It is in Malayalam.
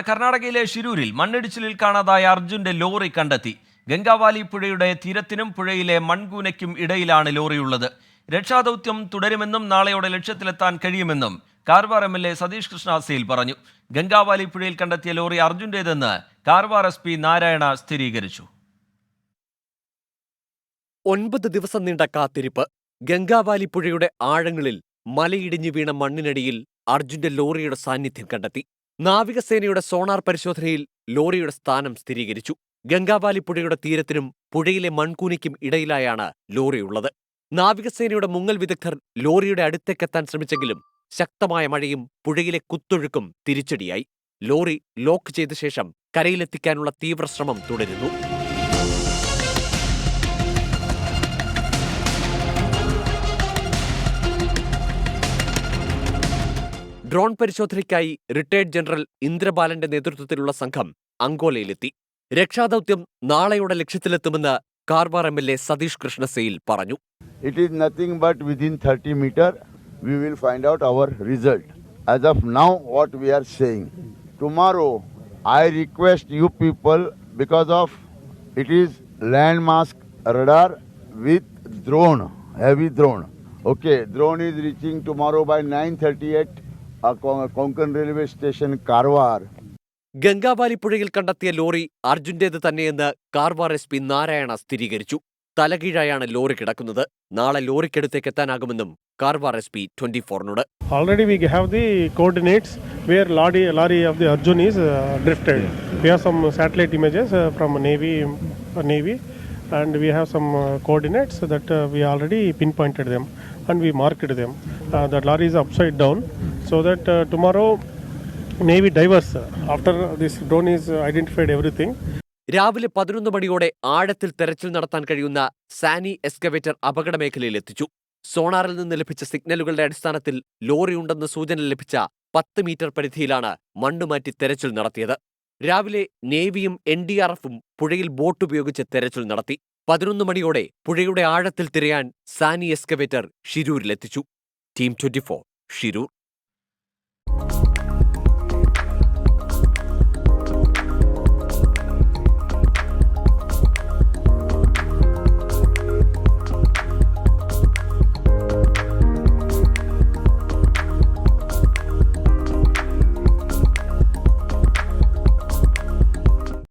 കർണാടകയിലെ ഷിരൂരിൽ മണ്ണിടിച്ചിലിൽ കാണാതായ അർജുന്റെ ലോറി കണ്ടെത്തി. ഗംഗാവാലി പുഴയുടെ തീരത്തിനും പുഴയിലെ മൺകൂനയ്ക്കും ഇടയിലാണ് ലോറിയുള്ളത്. രക്ഷാദൗത്യം തുടരുമെന്നും നാളെയോടെ ലക്ഷ്യത്തിലെത്താൻ കഴിയുമെന്നും Karwar M L A Satish Krishna Sail പറഞ്ഞു. ഗംഗാവാലി പുഴയിൽ കണ്ടെത്തിയ ലോറി അർജുന്റേതെന്ന് കാർവാർ എസ് പി നാരായണ സ്ഥിരീകരിച്ചു. ഒൻപത് ദിവസം നീണ്ട കാത്തിരിപ്പ്. ഗംഗാവാലി പുഴയുടെ ആഴങ്ങളിൽ മലയിടിഞ്ഞു വീണ മണ്ണിനടിയിൽ അർജുന്റെ ലോറിയുടെ സാന്നിധ്യം കണ്ടെത്തി. നാവികസേനയുടെ സോണാർ പരിശോധനയിൽ ലോറിയുടെ സ്ഥാനം സ്ഥിരീകരിച്ചു. ഗംഗാവാലി പുഴയുടെ തീരത്തിനും പുഴയിലെ മൺകൂനിക്കും ഇടയിലായാണ് ലോറിയുള്ളത് നാവികസേനയുടെ മുങ്ങൽ വിദഗ്ധർ ലോറിയുടെ അടുത്തേക്കെത്താൻ ശ്രമിച്ചെങ്കിലും ശക്തമായ മഴയും പുഴയിലെ കുത്തൊഴുക്കും തിരിച്ചടിയായി. ലോറി ലോക്ക് ചെയ്ത ശേഷം കരയിലെത്തിക്കാനുള്ള തീവ്രശ്രമം തുടരുന്നു. ഡ്രോൺ പരിശോധനയ്ക്കായി റിട്ടയർഡ് ജനറൽ ഇന്ദ്രബാലന്റെ നേതൃത്വത്തിലുള്ള സംഘം അങ്കോലയിലെത്തി. രക്ഷാദൗത്യം നാളെയുടെ ലക്ഷ്യത്തിലെത്തുമെന്ന് Karwar M L A Satish Krishna Sail പറഞ്ഞു. It is nothing but within thirty metre we will find out our result as of now what we are saying tomorrow I request you people because of it is land mask radar with drone heavy drone okay drone is reaching tomorrow by nine thirty eight Konkan railway station Karwar. Gangavali പുഴയിൽ കണ്ടെത്തിയ ലോറി അർജുന്റേത് തന്നെയെന്ന് കാർവാർ എസ് പി നാരായണ സ്ഥിരീകരിച്ചു. തലകീഴായാണ് ലോറി കിടക്കുന്നത്. നാളെ ലോറിക്കടുത്തേക്ക് എത്താനാകുമെന്നും Karwar S P twenty ഫോറിനോട്. Already we have the coordinates where lorry lorry of the Arjun is drifted we have some satellite images from navy navy and we have some coordinates that we already pinpointed them and we marked them the lorry is upside down so that uh, tomorrow Navy divers uh, after this drone is uh, identified everything. രാവിലെ പതിനൊന്ന് മണിയോടെ ആഴത്തിൽ തെരച്ചിൽ നടത്താൻ കഴിയുന്ന സാനി എക്സ്കവേറ്റർ അപകടമേഖലയിൽ എത്തിച്ചു. സോണാറിൽ നിന്ന് ലഭിച്ച സിഗ്നലുകളുടെ അടിസ്ഥാനത്തിൽ ലോറിയുണ്ടെന്ന് സൂചന ലഭിച്ച പത്ത് മീറ്റർ പരിധിയിലാണ് മണ്ണുമാറ്റി തെരച്ചിൽ നടത്തിയത്. രാവിലെ നേവിയും എൻ ഡി ആർ എഫും പുഴയിൽ ബോട്ട് ഉപയോഗിച്ച് തെരച്ചിൽ നടത്തി. പതിനൊന്ന് മണിയോടെ പുഴയുടെ ആഴത്തിൽ തിരയാൻ Sany excavator ഷിരൂരിലെത്തിച്ചു. Team twenty four Shirur. you